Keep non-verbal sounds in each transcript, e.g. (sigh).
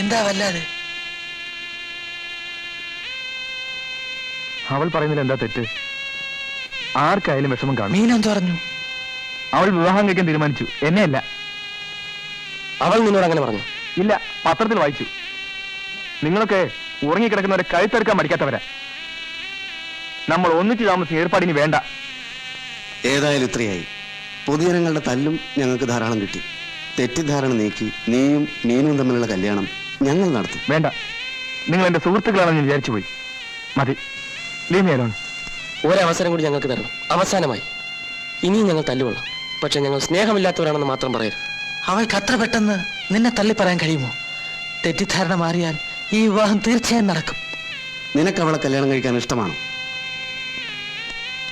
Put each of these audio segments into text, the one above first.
എന്താ വല്ലാതെ? അവൾ പറയുന്നതിൽ എന്താ തെറ്റ്? ആർക്കായാലും വിഷമം കാണും. മീനെന്ത് പറഞ്ഞു? അവൾ വിവാഹം കഴിക്കാൻ തീരുമാനിച്ചു. എന്നെയല്ല. അവൾ നിന്നോട് അങ്ങനെ പറഞ്ഞു. ഇല്ല പത്രത്തിൽ വായിച്ചു. നിങ്ങളൊക്കെ ഉറങ്ങിക്കിടക്കുന്നവരെ കഴുത്തെടുക്കാൻ മടിക്കാത്തവരാ. നമ്മൾ ഒന്നിച്ചു താമസിച്ച ഏർപ്പാടിന് വേണ്ട. ഏതായാലും ഇത്രയായി. പൊതുജനങ്ങളുടെ തല്ലും ഞങ്ങൾക്ക് ധാരാളം കിട്ടി. തെറ്റിദ്ധാരണ നീക്കി നീയും മീനും തമ്മിലുള്ള കല്യാണം ഞങ്ങൾ നടത്തും. വേണ്ട. നിങ്ങൾ എന്റെ സുഹൃത്തുക്കളാണെന്ന് വിചാരിച്ചു പോയി. മതി. അലോൺ ഒരവസരം കൂടി ഞങ്ങൾക്ക് തരണം. അവസാനമായി. ഇനിയും ഞങ്ങൾ തല്ലുകൊള്ളാം. പക്ഷെ ഞങ്ങൾ സ്നേഹമില്ലാത്തവരാണെന്ന് മാത്രം പറയരുത്. അവൾക്ക് അത്ര പെട്ടെന്ന് നിന്നെ തള്ളി പറയാൻ കഴിയുമോ? തെറ്റിദ്ധാരണ മാറിയാൽ ഈ വിവാഹം തീർച്ചയായും നടക്കും. നിനക്ക് അവളെ കല്യാണം കഴിക്കാൻ ഇഷ്ടമാണ്?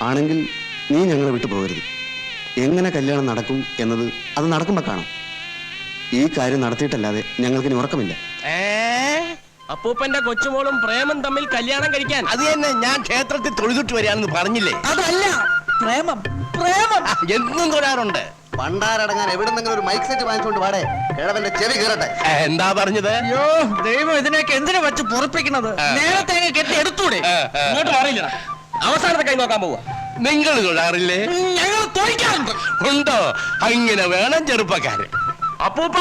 ആണെങ്കിൽ നീ ഞങ്ങളെ വിട്ടു പോകരുത്. എങ്ങനെ കല്യാണം നടക്കും എന്നത് അത് നടക്കുമ്പോൾ കാണാം. ഈ കാര്യം നടത്തിയിട്ടല്ലാതെ ഞങ്ങൾക്ക് ഇനി ഉറക്കമില്ല അപ്പൂപ്പന്റെ കൊച്ചുമോളും പ്രേമം തമ്മിൽ കല്യാണം കഴിക്കാൻ. അത് തന്നെ ഞാൻ ക്ഷേത്രത്തിൽ തൊഴുതിട്ട് വരികയാണെന്ന് പറഞ്ഞില്ലേ? അതല്ല പ്രേമം പ്രേമം. എന്നും തൊഴാറുണ്ട്. പണ്ടാരടങ്ങാൻ എവിടെന്നെങ്കിലും ഒരു മൈക്ക് സെറ്റ് വാങ്ങിച്ചുകൊണ്ട് പാടേ കിഴവന്റെ ചെവി കയറട്ടെ എന്താ പറഞ്ഞത്? അയ്യോ ദൈവം ഇതിനൊക്കെ എന്തിനു വച്ച് പൊറപ്പിക്കുന്നത്? നേരത്തെ കെട്ടി എടുത്തൂടെ. ഇങ്ങോട്ട് മാറിയില്ല അവസാനത്തെ കൈ നോക്കാൻ പോവാ. നിങ്ങൾ തൊഴാറില്ലേ? ഞങ്ങൾ തൊഴിക്കാറുണ്ട്. ഉണ്ടോ? അങ്ങനെ വേണം ചെറുപ്പക്കാരൻ അപ്പൂപ്പ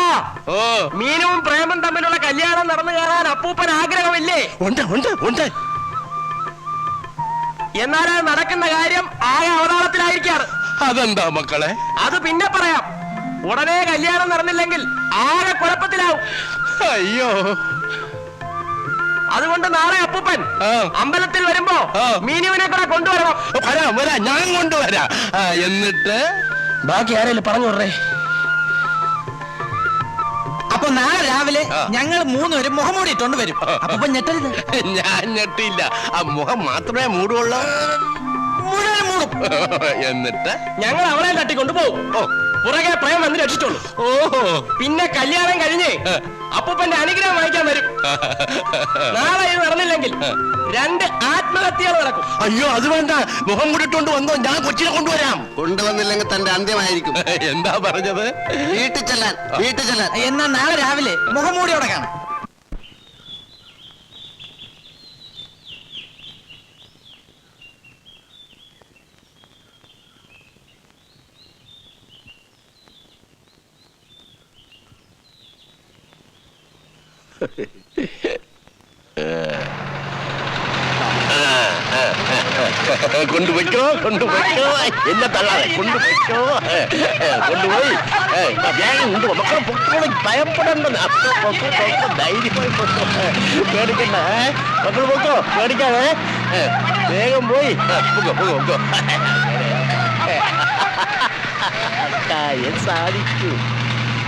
ഓ. മീനും പ്രേമം തമ്മിലുള്ള കല്യാണം നടന്നു കയറാൻ അപ്പൂപ്പൻ ആഗ്രഹമില്ലേ? ഉണ്ട് ഉണ്ട് ഉണ്ട്. എന്നാൽ അത് നടക്കുന്ന കാര്യം ആകെ അവതാളത്തിലായിരിക്കാറ്. അതെന്താ മക്കളെ? അത് പിന്നെ പറയാം. ഉടനെ കല്യാണം നടന്നില്ലെങ്കിൽ ആകെ കുഴപ്പത്തിലാവും. അയ്യോ. അതുകൊണ്ട് നാളെ അപ്പൂപ്പൻ ആ. അമ്പലത്തിൽ വരുമ്പോ ആ. മീനുവിനെ കൂടെ കൊണ്ടുവരണം. വരാം വരാം. ഞാൻ കൊണ്ടുവരാം. ആ, എന്നിട്ട്? ബാക്കി ആരെങ്കിലും പറഞ്ഞു വിടറേ അപ്പൊ നാളെ രാവിലെ ആ. ഞങ്ങൾ മൂന്നുപേരും മുഖം മൂടിയിട്ടുണ്ട് വരും. അപ്പൊ ഞെട്ടരുത്. (laughs) ഞാൻ ഞെട്ടില്ല ആ മുഖം മാത്രമേ മൂടുള്ളൂ മുഴുവൻ മൂടും. (laughs) എന്നിട്ട്? ഞങ്ങൾ അവളെ തട്ടിക്കൊണ്ടു പോകും. ഓ. പുറകെ പ്രേം വന്ന് രക്ഷിച്ചോളൂ. ഓ പിന്നെ കല്യാണം കഴിഞ്ഞ് അപ്പൂപ്പന്റെ അനുഗ്രഹം വാങ്ങിക്കാൻ വരും. നാളെ ഇത് നടന്നില്ലെങ്കിൽ രണ്ട് ആത്മഹത്യകൾ നടക്കും. അയ്യോ അത് വേണ്ട. മുഖം കൂടിട്ടോണ്ട് വന്നോ. ഞാൻ കൊച്ചിനെ കൊണ്ടുവരാം. കൊണ്ടുവന്നില്ലെങ്കിൽ തന്റെ അന്ത്യമായിരിക്കും. എന്താ പറഞ്ഞത്? വീട്ടിൽ ചെല്ലാൻ വീട്ടിൽ ചെല്ലാൻ. എന്നാ നാളെ രാവിലെ മുഖം മുഖംമൂടിയോടെ കാണാം. കൊണ്ടുപോയിക്കോ കൊണ്ടുപോയിക്കോ എന്നെ തള്ളാതെ കൊണ്ടുപോയിക്കോ കൊണ്ടുപോയി ഏ, ആ, വേഗം കൊണ്ടുപോ മക്കളെ പൊക്കോളി ഭയപ്പെടണ്ടെന്ന് അപ്പൊ പൊക്കോ പൊക്കോ ധൈര്യമായി പൊക്കോ പേടിക്കണ്ട ഏ? മക്കൾ പൊക്കോ പേടിക്കാതെ ഏ, വേഗം പോയി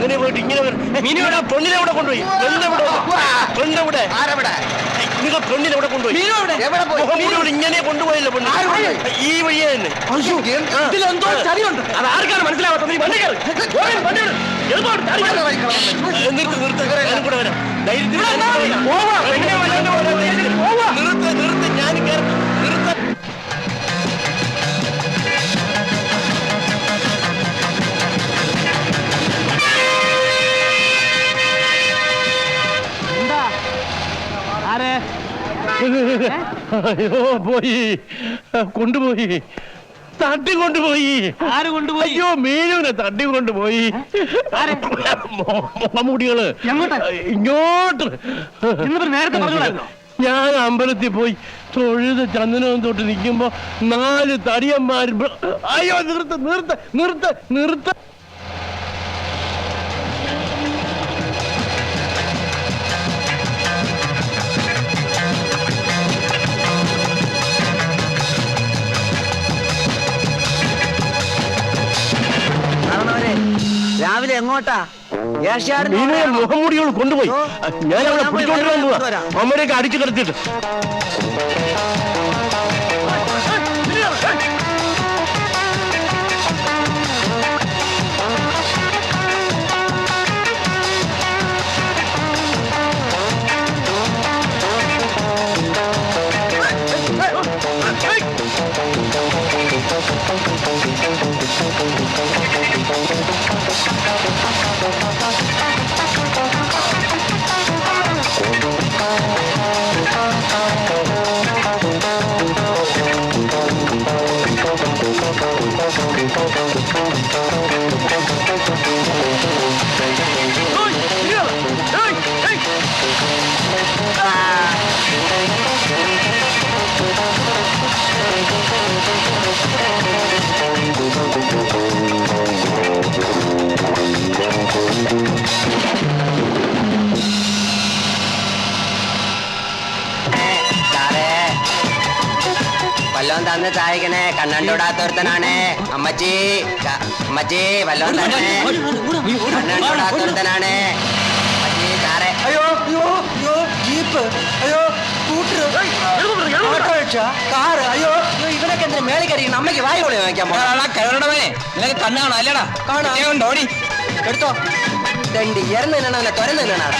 അങ്ങനെ പോയിട്ട് ഇങ്ങനെ മീനുവിടെ പെണ്ണിനെ ഇവിടെ കൊണ്ടുപോയി? പെണ്ണെവിടെ പെണ്ണെവിടെ നിങ്ങൾ പെണ്ണിനെ ഇവിടെ കൊണ്ടുപോയി? ഇവിടെ ഇങ്ങനെ കൊണ്ടുപോയല്ലോ പെണ്ണ്? ഈ വഴിയെ തന്നെ. അത് ആർക്കാണ് മനസ്സിലാവാത്തത്? നീ വണ്ടി കയറ്. വേഗം വണ്ടി വിട്. എളുപ്പമാണ്. ചാടി കയറ്. നിർത്ത് നിർത്ത്. ഞാനും കൂടെ വരാം. ധൈര്യത്തിൽ അയ്യോ പോയി. കൊണ്ടുപോയി. തട്ടി കൊണ്ടുപോയി. ആര് കൊണ്ടുപോയി? അയ്യോ മീനുവിനെ തട്ടി കൊണ്ടുപോയി. മുടികൾ ഇങ്ങോട്ട്. നേരത്തെ പറഞ്ഞോ ഞാൻ അമ്പലത്തിൽ പോയി തൊഴുത് ചന്ദനവും തൊട്ട് നിൽക്കുമ്പോ നാല് തടിയന്മാര് അയ്യോ നിർത്ത് നിർത്ത് നിർത്ത് നിർത്ത്. എങ്ങോട്ട്? മീനുയെ മുഖംമൂടിയോട് കൊണ്ടുപോയി. ഞാൻ അവളെ പിടിച്ചോണ്ടിരാൻ പോവാ. അമ്മയുടെയൊക്കെ അടിച്ചു കിടത്തിയിട്ട്. വല്ലോം തന്ന് സഹായിക്കണേ കണ്ണണ്ടോടാത്തൊരുത്തനാണ് അമ്മച്ചി ക- അമ്മച്ചി വല്ലോം തന്നെ കണ്ണണ്ടോടാത്തൊരുത്തനാണ് അമ്മച്ചി സാറേ അയ്യോ അയ്യോ അയ്യോ ജീപ്പ് അയ്യോ സ്കൂട്ടർ ഓട്ടോറിക്ഷ കാറ് അയ്യോ അയ്യോ, ഇവനൊക്കെ എന്തിനാ മേളിൽ കയറിയിരിക്കണം അമ്മയ്ക്ക് വായു കൊള്ളി വാങ്ങിക്കാൻ കരുണമേ നിനക്ക് കണ്ണാണോ അല്ലടാ കാണാം. ഓടി എടുത്തോ രണ്ട് ഇറന്ന് നിന്നാണ് തുരന്ന് നിന്നാണ്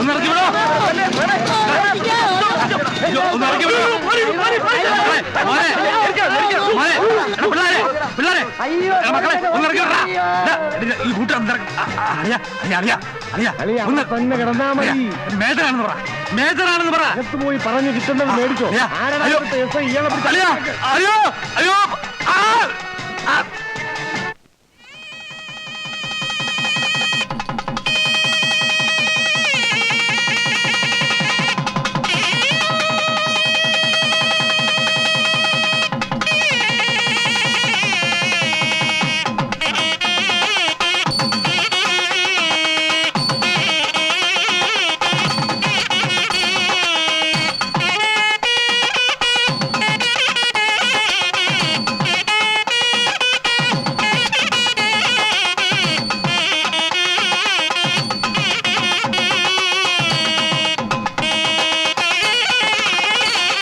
ഒന്ന് ഇറക്കി വിടോ ഒന്ന് ഇറക്കി വിടോ മോനെ, മോനെ, പിള്ളാരെ പിള്ളാരെ. മക്കളെ ഒന്ന് ഇറക്കി വിടടാ. ഈ കൂട്ടം അറിയാ അറിയാ അറിയാ അറിയാ. ഒന്ന് തന്നെ കിടന്നാ മതി. മേജറാണെന്ന് പറ. മേജറാണെന്ന് പറ. അകത്ത് പോയി പറഞ്ഞു കിട്ടുന്നത് മേടിച്ചോ. അയ്യാ, അയ്യോ. അയ്യോ ആ.